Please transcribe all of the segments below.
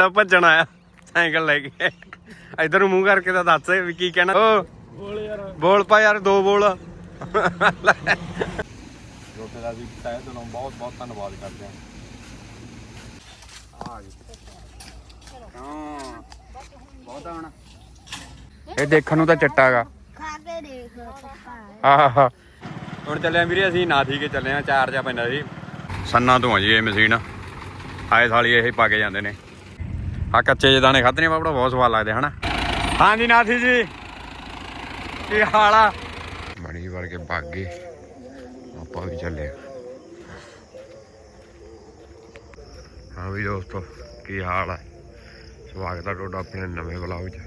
ਤਾਂ ਭੱਜਣ ਆਇਆ ਸਾਈਕਲ ਲੈ ਕੇ। ਇਧਰ ਨੂੰ ਮੂੰਹ ਕਰਕੇ ਤਾਂ ਦੱਸ ਵੀ ਕੀ ਕਹਿਣਾ। ਓ ਬੋਲ ਯਾਰ ਬੋਲ ਪਾ ਯਾਰ ਦੋ ਬੋਲ। ਰੋਟੇ ਦਾ ਵੀ ਤਹਿ ਦਿਲੋਂ ਬਹੁਤ ਬਹੁਤ ਧੰਨਵਾਦ ਕਰਦੇ ਹਾਂ। ਆ ਗਈ। ਹਾਂ ਬਹੁਤ ਆਣਾ ਇਹ ਦੇਖਣ ਨੂੰ ਤਾਂ ਚੱਟਾਗਾ ਖਾ ਕੇ ਦੇਖ ਪੱਕਾ। ਆਹ। ਹੁਣ ਚੱਲੇ ਆਂ ਵੀਰੇ ਅਸੀਂ ਨਾਥੀ ਕੇ ਚੱਲੇ ਆ ਚਾਰ ਜਾ ਪੈਂਦਾ ਸੀ ਸੰਨਾ ਤੋਂ ਆ ਜੀ ਇਹ ਮਸ਼ੀਨ। ਆਏ ਸਾਲੀ ਇਹ ਪਾ ਕੇ ਜਾਂਦੇ ਨੇ। ਆ ਕੱਚੇ ਜਿਹੇ ਦਾਣੇ ਖਾਧੇ ਬਾਬੜਾ ਬਹੁਤ ਸਵਾਦ ਲੱਗਦੇ ਹਨਾ? ਹਾਂਜੀ, ਨਾਥੀ ਜੀ। ਕੀ ਹਾਲ ਆ? ਬੜੀ ਵਰ ਕੇ ਆਪਾਂ ਵੀ ਚੱਲੇ ਹਾਂ ਵੀ ਦੋਸਤੋ, ਕੀ ਹਾਲ ਆ? ਸਵਾਗਤ ਆ ਤੁਹਾਡਾ ਆਪਣੇ ਨਵੇਂ ਵਲੌਗ 'ਚ।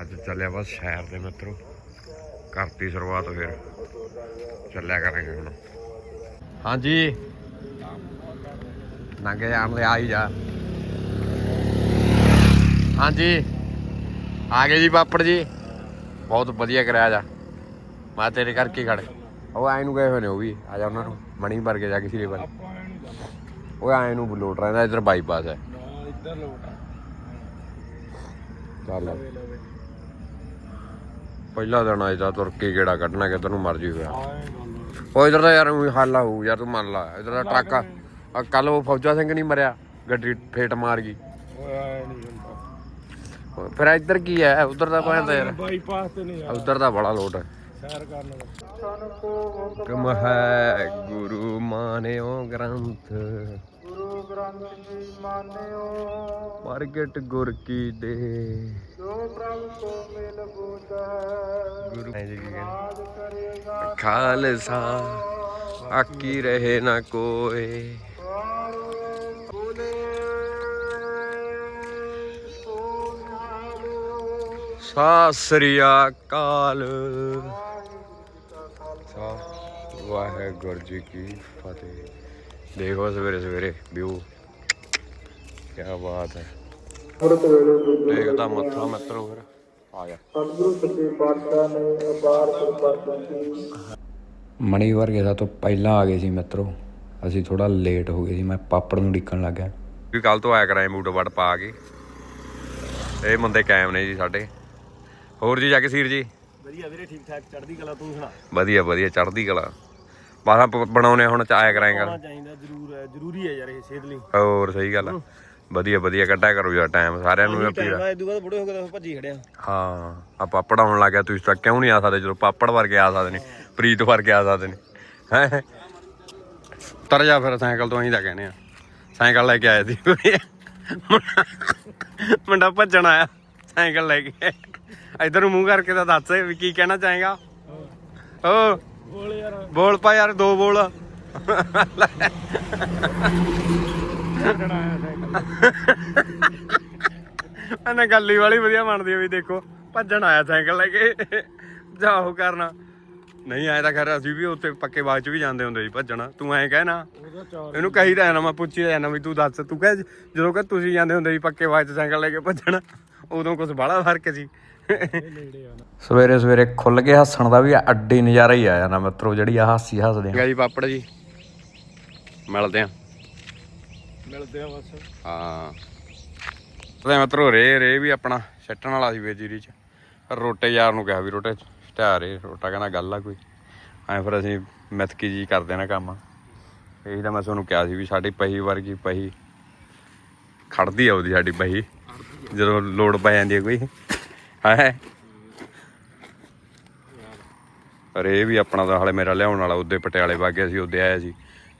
ਅੱਜ ਚੱਲਿਆ ਬਸ ਸ਼ਹਿਰ ਦੇ ਮਿੱਤਰੋ। ਕਰਤੀ ਸ਼ੁਰੂਆਤ ਫਿਰ। ਚੱਲਿਆ ਕਰਾਂਗੇ ਹੁਣ। ਹਾਂਜੀ। ਨੰਗੇ ਜਾਣ ਦੇ ਆ ਹੀ ਜਾ। ਹਾਂਜੀ। ਆ ਗਏ ਜੀ ਪਾਪੜ ਜੀ। ਬਹੁਤ ਵਧੀਆ ਕਰਿਆ ਜਾ। ਮੈਂ ਤੇਰੇ ਕਰਕੇ ਖੜੇ ਉਹ ਐ ਨੂੰ ਗਏ ਹੋਏ ਨੇ ਉਹ ਵੀ। ਆ ਜਾ ਉਹਨਾਂ ਨੂੰ। ਮਣੀ ਭਰ ਕੇ ਜਾ ਕੇ ਸਿਰੇ ਵੱਲ। ਉਹ ਐ ਨੂੰ ਲੋਟ ਰਹਿੰਦਾ ਇਧਰ ਬਾਈਪਾਸ ਹੈ। ਨਾ ਇੱਧਰ ਲੋਟ ਆ। ਚੱਲ। ਪਹਿਲਾ ਦਿਨ ਆਇਆ ਤਾਂ ਤੁਰ ਕੇ ਗੇੜਾ ਕੱਢਣਾ ਕਿ ਤੈਨੂੰ ਮਰਜ਼ੀ ਹੋਇਆ। ਆਏ ਉਹ ਇਧਰ ਦਾ ਯਾਰ ਊਂ ਹੀ ਹੱਲ ਹੋਊ ਯਾਰ ਤੂੰ ਮੰਨ ਲਾ। ਇਧਰ ਦਾ ਟਰੱਕ ਆ। ਕੱਲ ਉਹ ਫੌਜਾ ਸਿੰਘ ਨਹੀਂ ਮਰਿਆ। ਗੱਡੀ ਫੇਟ ਮਾਰ ਗਈ। ਓਏ ਆਏ ਨਹੀਂ ਹੁੰਦਾ ਫਿਰ ਇੱਧਰ ਕੀ ਹੈ? ਉਧਰ ਦਾ ਪੈਂਦਾ ਯਾਰ? ਬਾਈਪਾਸ ਤੇ ਨਹੀਂ ਆ। ਉਧਰ ਦਾ ਬੜਾ ਲੋਟ ਹੈ। ਸੈਰ ਕਰਨ ਦਾ ਕਮ ਹੈ ਗੁਰੂ ਮਾਨਿਓ ਗ੍ਰੰਥ। ਗੁਰੂ ਗ੍ਰੰਥ ਜੀ ਮਾਨਿਓ। ਪ੍ਰਗਟ ਗੁਰ ਕੀ ਦੇ। ਜੋ ਪ੍ਰਭ ਕੋ ਮਿਲ ਬੂਝੈ। ਗੁਰੂ ਜੀ ਕੀ ਖਾਲਸਾ। ਆਕੀ ਰਹੇ ਨਾ ਕੋਏ ਸਤਿ ਸ੍ਰੀ ਅਕਾਲ। ਸਾ ਵਾਹਿਗੁਰੂ ਜੀ ਕੀ ਫਤਿਹ। ਦੇਖੋ ਸਵੇਰੇ ਸਵੇਰੇ, ਵਿਊ। ਕੀ ਬਾਤ ਹੈ। ਦੇਖਦਾ ਮੱਥਾ ਮਿੱਤਰੋ ਫਿਰ। ਆ ਗਿਆ ਸਤਿਗੁਰੂ ਸੱਚੇ ਪਾਤਸ਼ਾਹ ਨੇ ਅਪਾਰ ਕਿਰਪਾ ਕੀਤੀ ਮਣੀ ਵਰਗੇ ਦਾ ਤੋਂ ਪਹਿਲਾਂ ਆ ਗਏ ਸੀ ਮਿੱਤਰੋ। ਅਸੀਂ ਥੋੜਾ ਲੇਟ ਹੋ ਗਏ ਸੀ, ਮੈਂ ਪਾਪੜ ਨੂੰ ਡਿੱਕਣ ਲੱਗ ਗਿਆ। ਵੀ ਕੱਲ ਤੋਂ ਆਇਆ ਕਰਾਂ ਮੂਟ ਵੜ ਪਾ ਕੇ। ਇਹ ਮੁੰਡੇ ਕਾਇਮ ਨੇ ਜੀ ਸਾਡੇ। ਹੋਰ ਜੀ ਜਾ ਕੇ ਸੀਰ ਜੀ। ਵਧੀਆ ਵੀਰੇ ਠੀਕ ਠਾਕ ਚੜ੍ਹਦੀ ਕਲਾ ਤੂੰ ਸੁਣਾ। ਵਧੀਆ ਵਧੀਆ ਚੜ੍ਹਦੀ ਕਲਾ। ਬਾਹਾਂ ਬਣਾਉਨੇ ਹੁਣ ਚ ਆਇਆ ਕਰਾਂਗਾ ਚਾਹੀਦਾ ਜ਼ਰੂਰ ਹੈ ਜ਼ਰੂਰੀ ਹੈ ਯਾਰ ਇਹ ਸਿਹਤ ਲਈ। ਹੋਰ ਸਹੀ ਗੱਲ ਆ। ਵਧੀਆ ਵਧੀਆ ਕੱਢਿਆ ਕਰੋ ਯਾਰ ਟਾਈਮ ਸਾਰਿਆਂ ਨੂੰ ਆਪੀ ਟਾਈਮ ਆ ਇਦੋਂ ਬਾਅਦ ਬੁੜੇ ਹੋ ਕੇ ਤਾਂ ਭੱਜੀ ਖੜਿਆ ਹਾਂ ਆ ਪਾਪੜ ਆਉਣ ਲੱਗ ਗਿਆ ਤੁਸੀਂ ਤਾਂ ਕਿਉਂ ਨਹੀਂ ਆ ਸਕਦੇ ਜਦੋਂ ਪਾਪੜ ਵਰਗੇ ਆ ਸਕਦੇ ਨੇ ਪ੍ਰੀਤ ਵਰਗੇ ਆ ਸਕਦੇ ਨੇ। ਹੈ ਤਰ ਜਾ ਫਿਰ ਸਾਈਕਲ ਤੋਂ ਅਸੀਂ ਤਾਂ ਕਹਿੰਦੇ ਆ। ਸਾਈਕਲ ਲੈ ਕੇ ਆਏ ਸੀ। ਮੁੰਡਾ ਭੱਜਣ ਆਇਆ ਸਾਈਕਲ ਲੈ ਕੇ। ਇਧਰ ਨੂੰ ਮੂੰਹ ਕਰਕੇ ਤਾਂ ਦੱਸ ਵੀ ਕੀ ਕਹਿਣਾ ਚਾਹੇਗਾ। ਓ। ਬੋਲ ਯਾਰ। ਬੋਲ ਪਾ ਯਾਰ ਦੋ ਬੋਲ। ਇਹਨੇ ਗੱਲੀ ਵਾਲੀ ਵਧੀਆ ਬਣਦੀ ਆ ਵੀ ਦੇਖੋ ਭੱਜਣ ਆਇਆ ਸਾਈਕਲ ਲੈ ਕੇ। ਜਾਓ ਕਰਨਾ। ਨਹੀਂ ਆਇਆ ਤਾਂ ਖੈਰ ਅਸੀਂ ਵੀ ਉੱਥੇ ਪੱਕੇ ਬਾਗ ਚ ਵੀ ਜਾਂਦੇ ਹੁੰਦੇ ਸੀ ਭੱਜਣ। ਤੂੰ ਐਂ ਕਹਿ ਨਾ। ਉਹਦਾ ਚਾਰ ਇਹਨੂੰ ਕਹੀ ਤਾਂ ਨਾ ਮੈਂ ਪੁੱਛੀ ਤਾਂ ਜਾਣਾ ਵੀ ਤੂੰ ਦੱਸ ਤੂੰ ਕਹਿ ਜਦੋਂ ਕਿ ਤੁਸੀਂ ਜਾਂਦੇ ਹੁੰਦੇ ਸੀ ਪੱਕੇ ਬਾਗ ਚ ਸਾਈਕਲ ਲੈ ਕੇ ਭੱਜਣ ਉਦੋਂ ਕੁਝ ਬੜਾ ਫ਼ਰਕ ਸੀ। ਨਾ ਸਵੇਰੇ ਸਵੇਰੇ ਖੁੱਲ ਕੇ ਹੱਸਣ ਦਾ ਵੀ ਅੱਡੀ ਨਜ਼ਾਰਾ ਹੀ ਆਇਆ ਨਾ ਮਿੱਤਰੋ ਜਿਹੜੀ ਆ ਹਾਸੀ ਹੱਸਦੇ ਆ। ਜੀ ਪਾਪੜ ਜੀ। ਮਿਲਦੇ ਆ। ਮਿਲਦੇ ਆ ਬਸ। ਹਾਂ। ਤੇ ਮਤਰੋ ਰੇ ਰੇ ਵੀ ਆਪਣਾ ਸੱਟਣ ਵਾਲਾ ਸੀ ਵੇਜੀਰੀ ਚ। ਰੋਟੇ ਯਾਰ ਨੂੰ ਕਿਹਾ ਵੀ ਰੋਟੇ ਸਟਾ ਰੇ ਰੋਟਾ ਕਹਿੰਦਾ ਗੱਲ ਆ ਕੋਈ। ਐ ਫਿਰ ਅਸੀਂ ਮਿਥਕੀ ਜੀ ਕਰਦੇ ਨਾ ਕੰਮ। ਇਹੀ ਤਾਂ ਮੈਂ ਤੁਹਾਨੂੰ ਕਿਹਾ ਸੀ ਵੀ ਸਾਡੀ ਪਹੀ ਵਰਗੀ ਪਹੀ ਖੜਦੀ ਆ ਉਹਦੀ ਸਾਡੀ ਪਹੀ। ਜਦੋਂ ਲੋੜ ਪੈ ਜਾਂਦੀ ਹੈ ਕੋਈ। ਹੈ ਪਰ ਇਹ ਵੀ ਆਪਣਾ ਤਾਂ ਹਾਲੇ ਮੇਰਾ ਲਿਆਉਣ ਵਾਲਾ ਉਹਦੇ ਪਟਿਆਲੇ ਵਾਗੇ ਸੀ ਉਹਦੇ ਆਇਆ ਸੀ।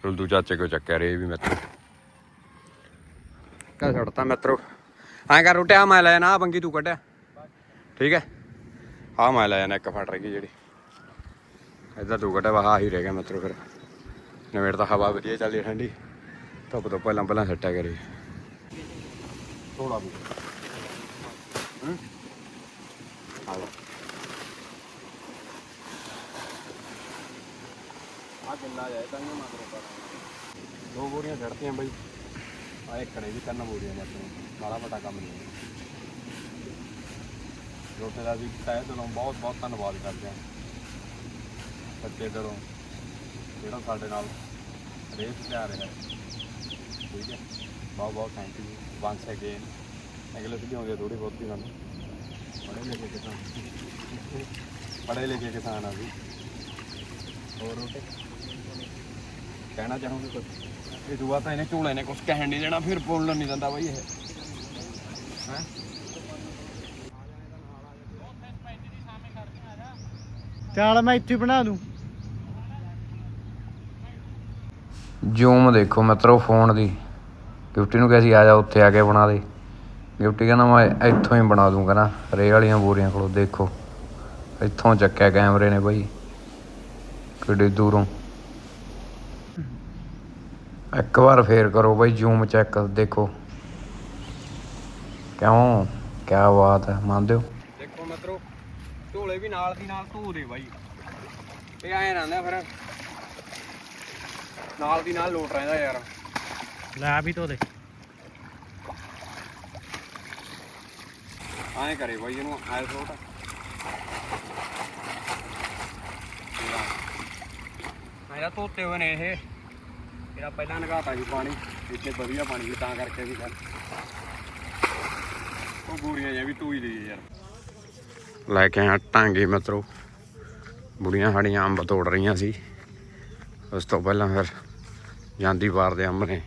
ਰੁਲਦੂ ਚਾਚੇ ਕੋ ਚੱਕਿਆ ਰੇ ਵੀ ਮਿੱਤਰ ਕਾ ਛੱਡਤਾ ਮਿੱਤਰੋ ਐਂ ਕਰ ਰੁਟਿਆ ਮੈਂ ਲੈ ਨਾ ਬੰਗੀ ਤੂੰ ਕੱਢਿਆ। ਠੀਕ ਹੈ? ਆ ਮੈਂ ਲੈ ਜਾਣਾ ਇੱਕ ਫਟ ਰਹੀ ਜਿਹੜੀ। ਇਧਰ ਤੂੰ ਕੱਢਿਆ ਵਾ ਆਹ ਹੀ ਰਹਿ ਗਿਆ ਮਿੱਤਰੋ ਫਿਰ। ਨਵੇੜ ਤਾਂ ਹਵਾ ਵਧੀਆ ਚੱਲਦੀ ਠੰਡੀ। ਧੁੱਪ ਤੋਂ ਪਹਿਲਾਂ ਪਹਿਲਾਂ ਸੱਟਿਆ ਕਰੀ। ਥੋੜਾ ਵੀ ਆ ਜਾ ਆ ਕਿੰਨਾ ਜਾਏ ਤਾਂ ਇਹ ਮਾਤਰ ਪਰ ਦੋ ਬੋਰੀਆਂ ਛੱਡਤੀਆਂ ਬਾਈ। ਆ ਇੱਕ ਖੜੇ ਵੀ ਤਿੰਨ ਬੋਰੀਆਂ ਆਪਣੇ। ਮਾੜਾ ਮੋਟਾ ਕੰਮ ਨਹੀਂ। ਰੋਟੇ ਦਾ ਵੀ ਤਹਿ ਦਿਲੋਂ ਬਹੁਤ ਬਹੁਤ ਧੰਨਵਾਦ ਕਰਦੇ ਹਾਂ। ਬੱਚੇ ਦਿਲੋਂ ਜਿਹੜਾ ਸਾਡੇ ਨਾਲ ਰੇਸ ਪਿਆ ਰਿਹਾ ਹੈ। ਠੀਕ ਹੈ। ਬਹੁਤ ਬਹੁਤ thank you once again English ਵੀ ਆਉਂਦੀ ਥੋੜੀ ਬਹੁਤੀ ਸਾਨੂੰ ਪੜ੍ਹੇ ਲਿਖੇ ਕਿਸਾਨ ਪੜ੍ਹੇ ਲਿਖੇ ਕਿਸਾਨ ਆ ਵੀ ਹੋਰ ਰੋਟੇ? ਕਹਿਣਾ ਚਾਹੋਗੇ ਕੁਝ ਇਹ ਦੁਆ ਤਾਂ ਇਹਨੇ ਝੋਲੇ ਨੇ ਕੁਝ ਕਹਿਣ ਨਹੀਂ ਦੇਣਾ ਫਿਰ ਬੋਲਣ ਨਹੀਂ ਦਿੰਦਾ ਬਾਈ ਇਹ। ਹੈ? ਚੱਲ ਮੈਂ ਇੱਥੇ ਹੀ ਬਣਾ ਦੂੰ। ਜ਼ੂਮ ਦੇਖੋ ਮਿੱਤਰੋ ਫੋਨ ਦੀ। ਗਿਫਟੀ ਨੂੰ ਕਿਹਾ ਸੀ ਆ ਜਾ ਉੱਥੇ ਆ ਕੇ ਬਣਾ ਦੇ। ਗਿਫਟੀ ਕਹਿੰਦਾ ਮੈਂ ਇੱਥੋਂ ਹੀ ਬਣਾ ਦੂੰਗਾ ਨਾ ਰੇ ਵਾਲੀਆਂ ਬੋਰੀਆਂ ਕੋਲੋਂ ਦੇਖੋ। ਇੱਥੋਂ ਚੱਕਿਆ ਕੈਮਰੇ ਨੇ ਬਾਈ ਕਿੱਡੀ ਦੂਰੋਂ। ਇੱਕ ਵਾਰ ਫੇਰ ਕਰੋ ਬਾਈ ਜ਼ੂਮ ਚੈੱਕ ਦੇਖੋ। ਕਿਉਂ? ਕੀ ਬਾਤ ਹੈ ਮੰਨਦੇ ਹੋ? ਦੇਖੋ ਮਿੱਤਰੋ ਝੋਲੇ ਵੀ ਨਾਲ ਦੀ ਨਾਲ ਧੋ ਦੇ ਬਾਈ। ਇਹ ਐਂ ਰਹਿੰਦਾ ਫਿਰ। ਨਾਲ ਦੀ ਨਾਲ ਲੋਟ ਰਹਿੰਦਾ ਯਾਰ। ਲੈ ਵੀ ਧੋ ਦੇ। ਐਂ ਕਰੇ ਬਾਈ ਇਹਨੂੰ ਐ ਲੋਟ ਮੇਰਾ ਧੋਤੇ ਹੋਏ ਨੇ ਇਹ। ਇਹਦਾ ਪਹਿਲਾਂ ਨਗਾਤਾ ਸੀ ਪਾਣੀ ਇੱਥੇ ਵਧੀਆ ਪਾਣੀ ਸੀ ਤਾਂ ਕਰਕੇ ਵੀ ਕਰ ਉਹ ਗੂੜੀਆਂ ਜਿਹਾ ਵੀ ਧੂਈ ਲਈ ਯਾਰ। ਲੈ ਕੇ ਆਇਆ ਟਾਂਗੇ ਮਿੱਤਰੋ। ਬੁੜੀਆਂ ਸਾਡੀਆਂ ਅੰਬ ਤੋੜ ਰਹੀਆਂ ਸੀ। ਉਸ ਤੋਂ ਪਹਿਲਾਂ ਫਿਰ ਜਾਂਦੀ ਵਾਰ ਦੇ ਅੰਬ ਨੇ।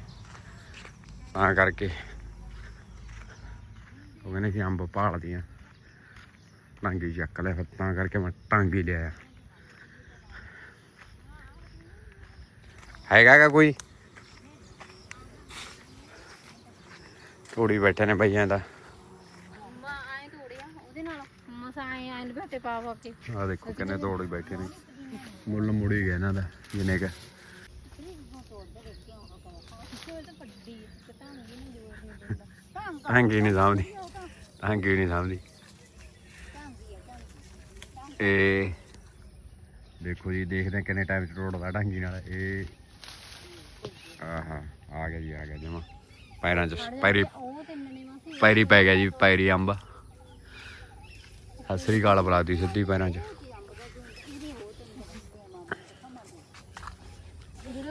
ਤਾਂ ਕਰਕੇ ਉਹ ਕਹਿੰਦੇ ਕਿ ਅੰਬ ਭਾਲਦੀਆਂ ਟਾਂਗੀ ਚੱਕ ਲਿਆ ਫਿਰ ਤਾਂ ਕਰਕੇ ਮੈਂ ਟਾਂਗੀ ਲਿਆਇਆ ਹੈਗਾ ਗਾ ਕੋਈ ਤੋੜੀ ਬੈਠੇ ਨੇ ਬਈਆਂ ਦਾ ਆ ਦੇਖੋ ਕਿੰਨੇ ਤੋੜੀ ਬੈਠੇ ਨੇ ਮੁੱਲ ਮੁੜੀ ਗਿਆ ਇਹਨਾਂ ਦਾ ਜਿੰਨੇ ਕ ਹੰਗੀ ਨਹੀਂ ਸਾਂਭਦੀ ਹੰਗੀ ਨਹੀਂ ਸਾਂਭਦੀ ਇਹ ਦੇਖੋ ਜੀ ਦੇਖਦੇ ਕਿੰਨੇ ਟਾਈਮ ਚ ਤੋੜਦਾ ਢੰਗੀ ਨਾਲ। ਇਹ ਆਹਾ ਆ ਗਿਆ ਜੀ ਆ ਗਿਆ ਜਮਾ। ਪੈਰਾਂ ਚ ਪੈਰੀ ਪੈਰੀ ਪੈ ਗਿਆ ਜੀ ਪੈਰੀ ਅੰਬ। ਸਤਿ ਸ੍ਰੀ ਅਕਾਲ ਬੁਲਾਤੀ ਸਿੱਧੀ ਪੈਰਾਂ ਚ।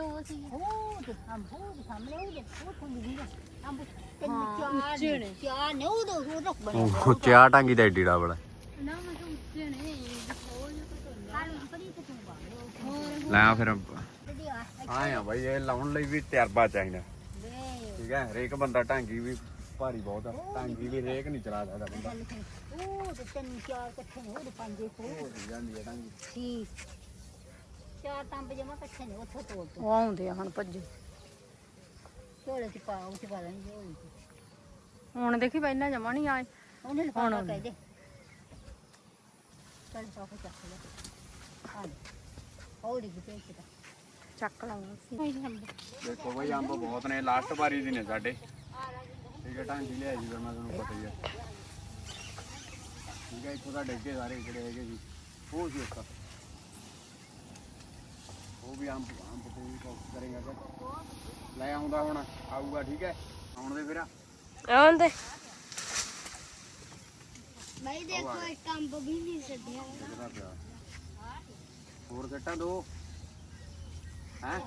ਉਹ ਸੀ ਉਹ ਤੇ ਅੰਬ ਉਹ ਤੇ ਸਾਹਮਣੇ ਉਹ ਅੰਬ ਚਾਹ ਟਾਂਗੀ ਦਾ ਏਡੀ ਡਬਲ ਨਾ ਮੈਂ ਕਿਹਾ ਉੱਚੇ ਨੇ ਉਹ ਨਾ ਪਤਾ ਪਰੀ ਤੇ ਤੂੰ ਬਾਹਰ ਹੋਰ ਲੈ ਆ ਫਿਰ ਤੇ ਆ ਆਏ ਆ ਬਾਈ ਇਹ ਲਾਉਣ ਲਈ ਵੀ ਤਜਰਬਾ ਚਾਹੀਦਾ। ਠੀਕ ਹੈ ਹਰੇਕ ਬੰਦਾ ਢਾਂਗੀ ਵੀ ਭਾਰੀ ਬਹੁਤ ਆ। ਢਾਂਗੀ ਵੀ ਹਰੇਕ ਨਹੀਂ ਚਲਾ ਸਕਦਾ ਬੰਦਾ। ਉਹ ਤੇ ਤਿੰਨ ਚਾਰ ਇਕੱਠੇ ਨੇ ਉਹ ਪੰਜੇ ਹੋ ਜਾਂਦੀ ਹੈ ਢਾਂਗੀ ਠੀਕ ਚਾਰ ਤੰਬ ਜਮਾ ਇਕੱਠੇ ਨੇ ਉੱਥੋਂ ਤੋੜ ਤੋਂ ਉਹ ਆਉਂਦੇ ਆ ਹੁਣ ਭੱਜ। ਝੋਲੇ ਚ ਪਾ ਉਹ ਚ ਪਾ ਲੈਣਗੇ ਝੋਲੇ ਚ। ਹੁਣ ਦੇਖੀ ਪਹਿਲਾਂ ਜਮਾ ਨਹੀਂ ਆਏ। ਉਹਨੇ ਲਫਾਫਾ ਕਹਿ ਦੇ ਚੱਲ ਪਾਪਾ ਚੱਕ ਲੈ। ਆ ਲੈ। ਉਹ ਡਿੱਗ ਪਿਆ ਇੱਕ ਤਾਂ। ਚੱਕ ਲਾਂਗਾ ਦੇਖੋ ਬਾਈ ਅੰਬ ਬਹੁਤ ਨੇ। ਲਾਸਟ ਵਾਰੀ ਦੀ ਨੇ ਸਾਡੇ। ਠੀਕ ਹੈ ਢਾਂਗੀ ਲਿਆ ਜੀ ਫਿਰ ਮੈਂ ਤੁਹਾਨੂੰ ਪਤਾ ਹੀ ਹੈ ਠੀਕ ਹੈ ਇੱਥੋਂ ਦਾ ਡੱਗੇ ਸਾਰੇ ਜਿਹੜੇ ਹੈਗੇ ਜੀ ਉਹ ਜੀ ਇੱਕ। ਉਹ ਵੀ ਅੰਬ ਅੰਬ ਤੇ ਵੀ ਕੋਸ਼ਿਸ਼ ਕਰੇਗਾ ਕਿ ਲੈ ਆਉਂਦਾ ਹੁਣ ਆਊਗਾ ਠੀਕ ਹੈ। ਆਉਣ ਦੇ ਫਿਰ। ਆਉਂਦੇ। ਮੈਂ ਦੇਖੋ ਇੱਕ ਅੰਬ ਵੀ ਨਹੀਂ ਛੱਡਿਆ। ਪਿਆ ਹੋਰ ਗੱਟਾ ਦੋ। ਹੈ?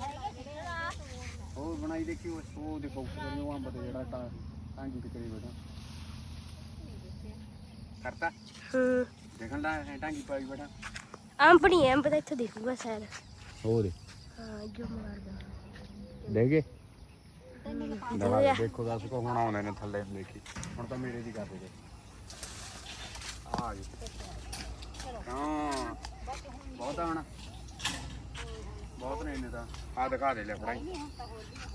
ਉਹ ਬਣਾਈ ਦੇਖੀ ਉਹ ਉਹ ਦੇ ਕਰੀ ਉਹ ਅੰਬ ਤੇ ਜਿਹੜਾ ਟਾਂ ਟਾਂਗੀ ਤੇ ਕਰੀ ਬੈਠਾ ਕਰਤਾ ਹੂੰ। ਦੇਖਣ ਦਾ ਟਾਂਗੀ ਪਾਈ ਬੈਠਾ। ਅੰਬ ਨਹੀਂ ਅੰਬ ਤਾਂ ਇੱਥੇ ਦੇਖੂਗਾ ਸ਼ਾਇਦ ਦੇ ਹਾਂ ਜੋ ਮਾਰਦਾ। ਗਏ? ਦਵਾ ਦੇ, ਦੇਖੋ ਦੱਸ ਕੋ ਹੁਣ ਆਉਂਦੇ ਨੇ ਥੱਲੇ ਦੇਖੀ। ਹੁਣ ਤਾਂ ਮੇਰੇ ਦੀ ਕਰ ਦੇ ਆ ਗਈ ਹਾਂ। ਬਹੁਤ ਆਉਣਾ। ਬਹੁਤ ਨੇ ਇਹਨੇ ਤਾਂ। ਆ ਦਿਖਾ ਦੇ ਲੈ ਫੜਾਈ।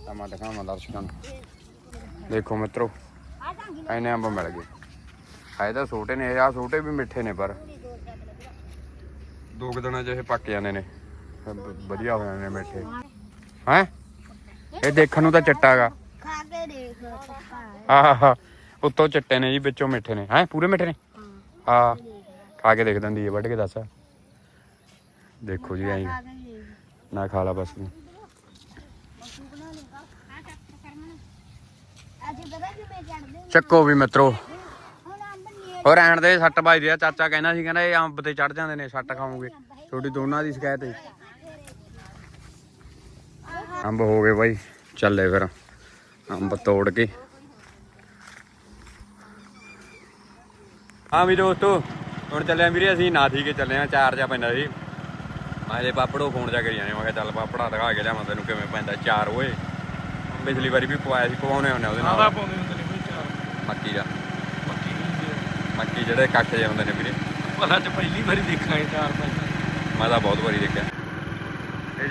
ਤਾਂ ਮੈਂ ਦਿਖਾਵਾਂ ਦਰਸ਼ਕਾਂ ਨੂੰ। ਦੇਖੋ ਮਿੱਤਰੋ ਐਨੇ ਅੰਬ ਮਿਲ ਗਏ। ਆਏ ਤਾਂ ਛੋਟੇ ਨੇ ਆ ਛੋਟੇ ਵੀ ਮਿੱਠੇ ਨੇ ਪਰ। ਦੋ ਕੁ ਦਿਨਾਂ 'ਚ ਇਹ ਪੱਕ ਜਾਂਦੇ ਨੇ। ਫਿਰ ਵ- ਵਧੀਆ ਹੋ ਜਾਂਦੇ ਨੇ ਮਿੱਠੇ। ਹੈ? ਇਹ ਦੇਖਣ ਨੂੰ ਤਾਂ ਚਿੱਟਾ ਗਾ। ਖਾ ਕੇ ਦੇਖ ਆਹ ਉੱਤੋਂ ਚਿੱਟੇ ਨੇ ਜੀ ਵਿੱਚੋਂ ਮਿੱਠੇ ਨੇ। ਹੈ ਪੂਰੇ ਮਿੱਠੇ ਨੇ? ਹਾਂ। ਖਾ ਕੇ ਦੇਖ ਦਿੰਦੀ ਹੈ ਵੱਢ ਕੇ ਦੱਸ। ਦੇਖੋ ਜੀ ਐਂ। ਨਾ ਖਾ ਲਾ ਬਸ। ਤੂੰ ਚੱਕ ਵੀ ਮਿੱਤਰੋ। ਹੋਰ ਰਹਿਣ ਦੇ ਸੱਟ ਵੱਜਦੀ ਆ। ਚਾਚਾ ਕਹਿੰਦਾ ਸੀ ਕਹਿੰਦਾ ਇਹ ਅੰਬ ਤੇ ਚੜ ਜਾਂਦੇ ਨੇ ਸੱਟ ਖਾਓਗੇ। ਤੁਹਾਡੀ ਦੋਨਾਂ ਦੀ ਸ਼ਿਕਾਇਤ ਹੈ। ਅੰਬ ਹੋ ਗਏ ਬਾਈ। ਚੱਲੇ ਫਿਰ। ਅੰਬ ਤੋੜ ਕੇ। ਹਾਂ ਵੀ ਦੋਸਤੋ ਹੁਣ ਚੱਲੇ ਆਂ ਵੀਰੇ ਅਸੀਂ ਨਾ ਠੀਕ ਚੱਲੇ ਆਂ ਚਾਰ ਜਾ ਪੈਂਦਾ ਸੀ ਮਾਰੇ ਪਾਪੜੋ ਫੋਨ ਜਾ ਕਰੀ ਜਾਣੇ ਮੈਂ ਕਿਹਾ ਚੱਲ ਪਾਪੜਾ ਦਿਖਾ ਕੇ ਲਿਆਵਾਂ ਤੈਨੂੰ ਕਿਵੇਂ ਪੈਂਦਾ ਚਾਰ ਓਏ। ਪਿਛਲੀ ਵਾਰੀ ਵੀ ਪਵਾਇਆ ਸੀ ਪਵਾਉਣੇ ਹੁੰਦੇ ਉਹਦੇ ਨਾਲ। ਪਾਉਂਦੇ ਹੁੰਦੇ ਨੇ ਚਾਰ। ਮੱਕੀ ਦਾ। ਮੱਕੀ ਮੱਕੀ ਜਿਹੜੇ ਕੱਟ ਜੇ ਨੇ ਵੀਰੇ। ਪਤਾ ਚ ਪਹਿਲੀ ਵਾਰੀ ਦੇਖਾਂਗੇ ਚਾਰ ਪੰਜ। ਮੈਂ ਬਹੁਤ ਵਾਰੀ ਦੇਖਿਆ।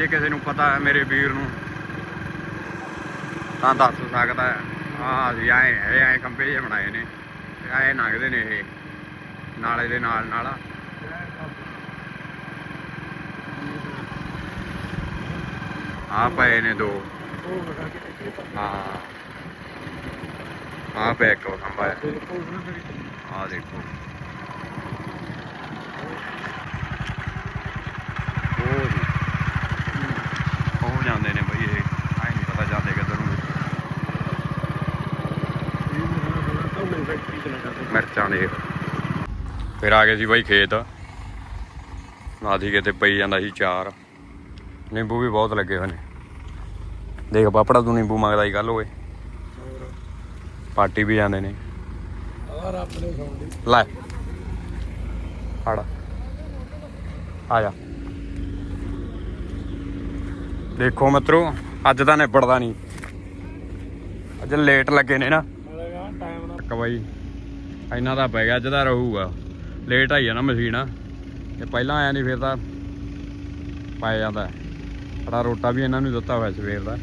ਜੇ ਕਿਸੇ ਨੂੰ ਪਤਾ ਹੈ ਮੇਰੇ ਵੀਰ ਨੂੰ, ਤਾਂ ਦੱਸ ਸਕਦਾ ਹੈ। ਆਹ ਜੀ ਐ ਐ ਕੰਪੇ ਜਿਹੇ ਬਣਾਏ ਨੇ ਐ ਨਗਦੇ ਨੇ ਇਹ, ਨਾਲੇ ਦੇ ਨਾਲ ਨਾਲ। ਆ ਪਏ ਨੇ ਦੋ। ਹਾਂ ਆ ਪੈ ਇੱਕ ਖੰਭਾ ਆ ਦੇਖੋ ਉਹ ਜੀ ਹੋ ਜਾਂਦੇ ਨੇ ਬਈ ਇਹ ਆਈ ਨਹੀਂ ਪਤਾ ਜਾਂਦੇ ਕਿੱਧਰ ਨੂੰ। ਮਿਰਚਾਂ ਦੇ ਫਿਰ ਆ ਗਏ ਸੀ ਬਾਈ ਖੇਤ। ਨਾਦੀ ਕਿਤੇ ਪਈ ਜਾਂਦਾ ਸੀ ਚਾਰ। ਨਿੰਬੂ ਵੀ ਬਹੁਤ ਲੱਗੇ ਹੋਏ ਨੇ। ਦੇਖ ਪਾਪੜਾ ਤੂੰ ਨਿੰਬੂ ਮੰਗਦਾ ਹੀ ਕੱਲ ਹੋਏ ਪਾਰਟੀ ਵੀ ਜਾਂਦੇ ਨੇ। ਆ ਰੱਬ ਨੇ ਸੁਣ ਲੈ। ਫੜ। ਆ ਜਾ। ਦੇਖੋ ਮਿੱਤਰੋ ਅੱਜ ਤਾਂ ਨਿਬੜਦਾ ਨਹੀਂ। ਅੱਜ ਲੇਟ ਲੱਗੇ ਨੇ ਨਾ। ਇੱਕ ਬਾਈ ਇੰਨਾ ਤਾਂ ਪੈ ਗਿਆ ਅੱਜ ਦਾ ਰਹੂਗਾ। ਲੇਟ ਆਈ ਆ ਨਾ ਮਸ਼ੀਨ ਤੇ ਪਹਿਲਾਂ ਆਇਆ ਨਹੀਂ ਫਿਰ ਤਾਂ ਪਾਇਆ ਜਾਂਦਾ। ਸਾਡਾ ਰੋਟਾ ਵੀ ਇਹਨਾਂ ਨੂੰ ਦਿੱਤਾ ਹੋਇਆ ਸਵੇਰ ਦਾ।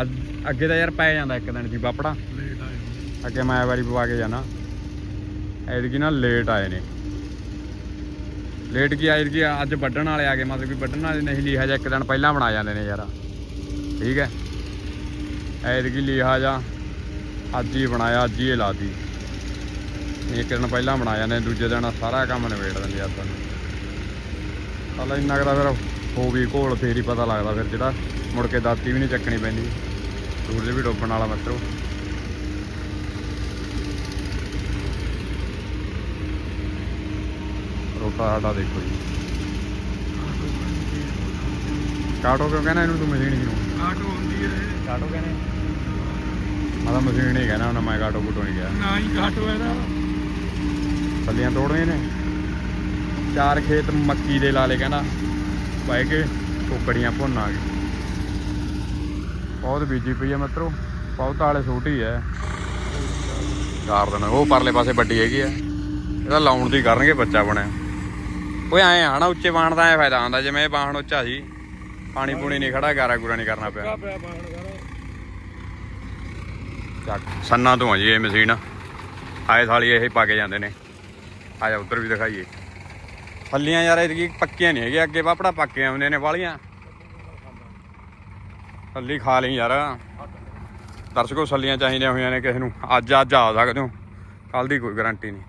ਅੱਜ ਅੱਗੇ ਤਾਂ ਯਾਰ ਪੈ ਜਾਂਦਾ ਇੱਕ ਦਿਨ ਸੀ ਪਾਪੜਾ ਲੇਟ ਅੱਗੇ ਮੈਂ ਵਾਰੀ ਪਵਾ ਕੇ ਜਾਣਾ। ਐਤਕੀ ਨਾ ਲੇਟ ਆਏ ਨੇ। ਲੇਟ ਕੀ ਆਏ ਕਿ ਅੱਜ ਵੱਢਣ ਵਾਲੇ ਆ ਗਏ ਮਤਲਬ ਕਿ ਵੱਢਣ ਵਾਲੇ ਨਹੀਂ ਲਿਆ ਜਾ ਇੱਕ ਦਿਨ ਪਹਿਲਾਂ ਬਣਾ ਜਾਂਦੇ ਨੇ ਯਾਰ। ਠੀਕ ਹੈ? ਐਤਕੀ ਲਿਆ ਜਾ ਅੱਜ ਹੀ ਬਣਾਇਆ ਅੱਜ ਹੀ ਇਹ ਲਾਦੀ ਇੱਕ ਦਿਨ ਪਹਿਲਾਂ ਬਣਾ ਜਾਂਦੇ ਨੇ, ਦੂਜੇ ਦਿਨ ਸਾਰਾ ਕੰਮ ਨਿਬੇੜ ਦਿੰਦੇ ਆ ਤੁਹਾਨੂੰ ਚੱਲ ਇੰਨਾ ਕੁ ਫਿਰ ਹੋ ਵੀ ਘੋਲ ਫੇਰ ਹੀ ਪਤਾ ਲੱਗਦਾ ਫਿਰ ਜਿਹੜਾ ਮੁੜ ਕੇ ਦਾਤੀ ਵੀ ਨਹੀਂ ਚੱਕਣੀ ਪੈਂਦੀ। ਸੂਰਜ ਵੀ ਡੁੱਬਣ ਵਾਲਾ ਮਿੱਤਰੋ। ਰੋਟਾ ਸਾਡਾ ਦੇਖੋ ਜੀ। ਕਾਟੋ ਕਿਉਂ ਕਹਿੰਦਾ ਇਹਨੂੰ ਤੂੰ ਮਸ਼ੀਨ ਕਿਉਂ ਆਟੋ ਹੁੰਦੀ ਹੈ। ਕਾਟੋ ਕਹਿੰਦੇ ਮੈਂ ਤਾਂ ਮਸ਼ੀਨ ਹੀ ਕਹਿਣਾ ਹੁਣ ਮੈਂ ਕਾਟੋ ਕੁਟੋ ਨਹੀਂ ਗਿਆ। ਨਾ ਹੀ ਆਟੋ ਇਹਦਾ। ਫੱਲੀਆਂ ਤੋੜਨੀਆਂ ਨੇ। ਚਾਰ ਖੇਤ ਮੱਕੀ ਦੇ ਲਾਲੇ ਕਹਿੰਦਾ। ਪਾਏ ਕੇ ਟੋਕੜੀਆਂ ਭੁੰਨਾਂਗੇ ਬਹੁਤ ਬੀਜੀ ਪਈ ਆ ਮਿੱਤਰੋ। ਬਹੁਤ ਵਾਲੇ ਛੋਟੀ ਐ ਚਾਰ ਦਿਨ ਉਹ ਪਰਲੇ ਪਾਸੇ ਵੱਡੀ ਹੈਗੀ ਆ। ਇਹਦਾ ਲਾਉਣ ਦੀ ਕਰਨਗੇ ਬੱਚਾ ਬਣਿਆ। ਓਏ ਐ ਆ ਨਾ ਉੱਚੇ ਬਾਣ ਦਾ ਐ ਫਾਇਦਾ ਹੁੰਦਾ ਜਿਵੇਂ ਇਹ ਬਾਣ ਉੱਚਾ ਸੀ ਪਾਣੀ ਪੂਣੀ ਨਹੀਂ ਖੜਾ ਗਾਰਾ ਗੂਰਾ ਨਹੀਂ ਕਰਨਾ ਪਿਆ। ਚੱਕ ਸੰਨਾ ਤੋਂ ਆ ਜੀ ਇਹ ਮਸ਼ੀਨ। ਆਏ ਸਾਲੀ ਇਹ ਪਾ ਕੇ ਜਾਂਦੇ ਨੇ। ਆ ਜਾ ਉੱਧਰ ਵੀ ਦਿਖਾਈਏ। ਫੱਲੀਆਂ ਯਾਰ ਇਹਦੀ ਪੱਕੀਆਂ ਨਹੀਂ ਹੈਗੀਆਂ ਅੱਗੇ ਪਾਪੜਾ ਪੱਕੇ ਆਉਂਦੇ ਨੇ ਵਾਲੀਆਂ। ਫੱਲੀ ਖਾ ਲਈ ਯਾਰ। ਦਰਸ਼ਕੋ ਸੱਲੀਆਂ ਚਾਹੀਦੀਆਂ ਹੋਈਆਂ ਨੇ ਕਿਸੇ ਨੂੰ। ਅੱਜ ਅੱਜ ਆ ਸਕਦੇ ਹੋ। ਕੱਲ ਦੀ ਕੋਈ ਗਾਰੰਟੀ ਨਹੀਂ।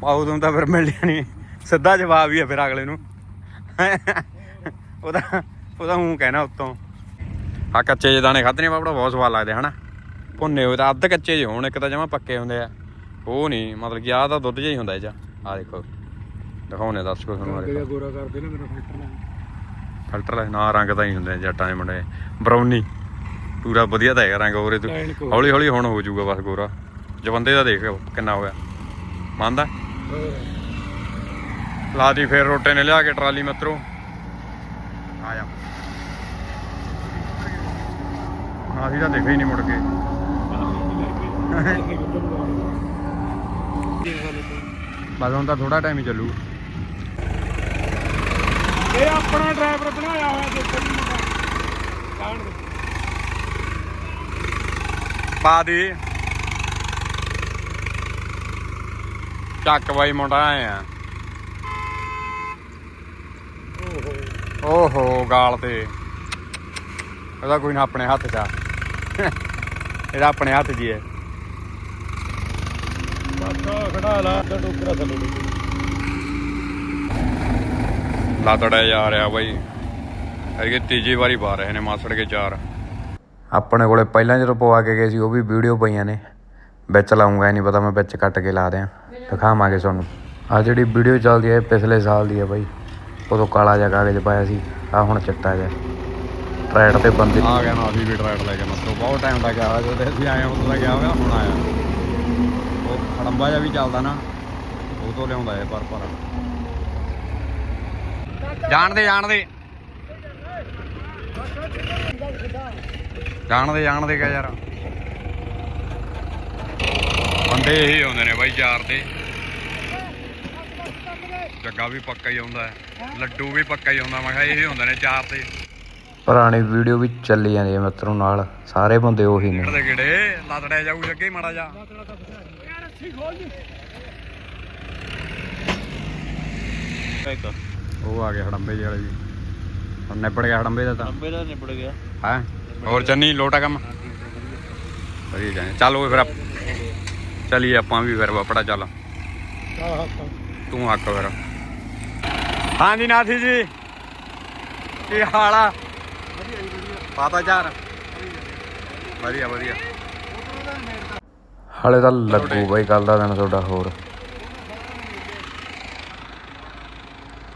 ਪਾਉ ਤੁਮ ਤਾਂ ਫਿਰ ਮਿਲਣੀਆਂ ਨਹੀਂ ਸਿੱਧਾ ਜਵਾਬ ਹੀ ਆ ਫਿਰ ਅਗਲੇ ਨੂੰ। ਉਹਦਾ ਉਹਦਾ ਹੂੰ ਕਹਿਣਾ ਉੱਤੋਂ। ਆ ਕੱਚੇ ਜਿਹੇ ਦਾਣੇ ਖਾਧੇ ਨੇ ਪਾਪੜਾ ਬਹੁਤ ਸਵਾਦ ਲੱਗਦੇ ਹਨਾ? ਭੁੰਨੇ ਹੋਏ ਤਾਂ ਅੱਧ ਕੱਚੇ ਜਿਹੇ ਹੋਣ ਇੱਕ ਤਾਂ ਜਮਾ ਪੱਕੇ ਹੁੰਦੇ ਆ। ਉਹ ਨਹੀਂ ਮਤਲਬ ਕਿ ਆਹ ਤਾਂ ਦੁੱਧ ਜਿਹਾ ਹੀ ਹੁੰਦਾ ਇਹ ਚ। ਆ ਦੇਖੋ। ਦਿਖਾਉਣੇ ਦਰਸ਼ਕੋ ਤੁਹਾਨੂੰ ਆ ਦੇਖੋ ਗੋਰਾ ਕਰਦੇ ਨੇ ਮੇਰਾ ਫਿਲਟਰ ਨਾਲ ਫਿਲਟਰ ਲੈ ਨਾ ਰੰਗ ਤਾਂ ਹੀ ਹੁੰਦੇ ਜੱਟਾਂ ਦੇ ਮੁੰਡੇ। ਬਰਾਊਨੀ ਪੂਰਾ ਵਧੀਆ ਤਾਂ ਹੈਗਾ ਰੰਗ ਹੋਰੇ ਤੂੰ। ਹੌਲੀ ਹੌਲੀ ਹੁਣ ਹੋ ਜਾਊਗਾ ਬਸ ਗੋਰਾ। ਜਵੰਦੇ ਦਾ ਦੇਖ ਕਿੰਨਾ ਹੋਇਆ। ਮੰਨਦਾ? ਲਾਦੀ ਫੇਰ ਰੋਟੇ ਨੇ ਲਿਆ ਕੇ ਟਰਾਲੀ ਮਿੱਤਰੋ। ਆ ਜਾ। ਅਸੀਂ ਤਾਂ ਦੇਖਿਆ ਹੀ ਨਹੀਂ ਮੁੜ ਕੇ। ਬਸ ਹੁਣ ਤਾਂ ਥੋੜਾ ਟਾਈਮ ਹੀ ਚੱਲੂ। ਇਹ ਆਪਣਾ ਡਰਾਈਵਰ ਬਣਾਇਆ ਹੋਇਆ ਦੇਖੋ ਜੀ ਮੁੰਡਾ ਕਾਹਨ ਦੇ। ਪਾ ਦੇ। ਚੱਕ ਬਾਈ ਮੁੰਡਾ ਆਏ ਆ ਓਹੋ ਗਾਲ ਤੇ। ਇਹਦਾ ਕੋਈ ਨਾ ਆਪਣੇ ਹੱਥ 'ਚ ਆ। ਇਹਦਾ ਆਪਣੇ ਹੱਥ 'ਚ ਹੀ ਹੈ ਖੜਾ ਲਾ ਥੱਲੇ ਲਾਤੜਾ ਜਾ ਰਿਹਾ ਬਾਈ। ਇਹ ਤੀਜੀ ਵਾਰੀ ਪਾ ਰਹੇ ਨੇ ਮਾਸੜ ਕੇ ਚਾਰ। ਆਪਣੇ ਕੋਲੇ ਪਹਿਲਾਂ ਜਦੋਂ ਪਵਾ ਕੇ ਗਏ ਸੀ ਉਹ ਵੀ ਵੀਡੀਓ ਪਈਆਂ ਨੇ। ਵਿੱਚ ਲਾਉਂਗਾ ਇਹ ਨਹੀਂ ਪਤਾ ਮੈਂ ਵਿੱਚ ਕੱਟ ਕੇ ਲਾ ਦਿਆਂ। ਦਿਖਾਵਾਂਗੇ ਤੁਹਾਨੂੰ। ਆ ਜਿਹੜੀ ਵੀਡੀਓ ਚੱਲਦੀ ਹੈ ਪਿਛਲੇ ਸਾਲ ਦੀ ਹੈ ਬਾਈ। ਉਦੋਂ ਕਾਲਾ ਜਿਹਾ ਕਾਗਜ਼ ਪਾਇਆ ਸੀ ਆ ਹੁਣ ਚਿੱਟਾ ਜਿਹਾ। ਟਰੈਡ ਤੇ ਬੰਦੇ ਆ ਗਿਆ ਨਾ, ਅਸੀਂ ਵੀ ਟਰੈਕਟਰ ਲੈ ਕੇ ਮਤਲਬ ਬਹੁਤ ਟਾਈਮ ਦਾ ਗਿਆ ਜਦੋਂ ਅਸੀਂ ਆਏ ਉਦੋਂ ਦਾ ਗਿਆ ਹੋਇਆ, ਹੁਣ ਆਇਆ। ਉਹ ਖੜੰਬਾ ਜਿਹਾ ਵੀ ਚੱਲਦਾ ਨਾ, ਉਹ ਤੋਂ ਲਿਆਉਂਦਾ ਇਹ ਪਰ ਪਰ। ਜਾਣਦੇ ਜਾਣਦੇ। ਜਾਣਦੇ ਜਾਣਦੇ ਕਾ ਯਾਰ। ਬੰਦੇ ਇਹੀ ਹੁੰਦੇ ਨੇ ਬਾਈ ਚਾਰ ਤੇ ਜੱਗਾ ਵੀ ਪੱਕਾ ਹੀ ਆਉਂਦਾ ਹੈ। ਲੱਡੂ ਵੀ ਪੱਕਾ ਹੀ ਆਉਂਦਾ। ਮੈਂ ਕਿਹਾ ਇਹੀ ਹੁੰਦੇ ਨੇ ਚਾਰ ਤੇ। ਪੁਰਾਣੀ ਵੀਡੀਓ ਵੀ ਚੱਲੀ ਜਾਂਦੀ ਹੈ ਮਿੱਤਰੋਂ ਨਾਲ। ਸਾਰੇ ਬੰਦੇ ਉਹੀ ਨੇ। ਕਿਹੜੇ ਕਿਹੜੇ? ਲੱਦੜਿਆ ਜਾਊ ਹੀ ਮਾੜਾ ਜਾ। ਉਹ ਆ ਗਿਆ ਹੜੰਬੇ ਜਿਹੇ ਵਾਲੇ ਵੀ ਹੁਣ ਨਿਬੜ ਗਿਆ ਹੜੰਬੇ ਦਾ ਤਾਂ। ਅੰਬੇ ਦਾ ਨਿਬੜ ਗਿਆ। ਹੈ? ਹੋਰ ਚੰਨੀ ਲੋਟਾ ਕੰਮ? ਵਧੀਆ ਜਾਣੇ। ਚੱਲ ਓਏ ਫਿਰ ਆਪ- ਚੱਲੀਏ ਆਪਾਂ ਵੀ ਫਿਰ ਬਾਪੜਾ ਚੱਲ। ਤੂੰ ਹੱਕ ਫਿਰ। ਹਾਂਜੀ ਨਾਥੀ ਜੀ। ਕੀ ਹਾਲ ਆ? ਪਾਤਾ ਚਾਰ। ਵਧੀਆ ਵਧੀਆ। ਹਾਲੇ ਤਾਂ ਲੱਗੂ ਬਾਈ ਕੱਲ ਦਾ ਦਿਨ ਤੁਹਾਡਾ ਹੋਰ।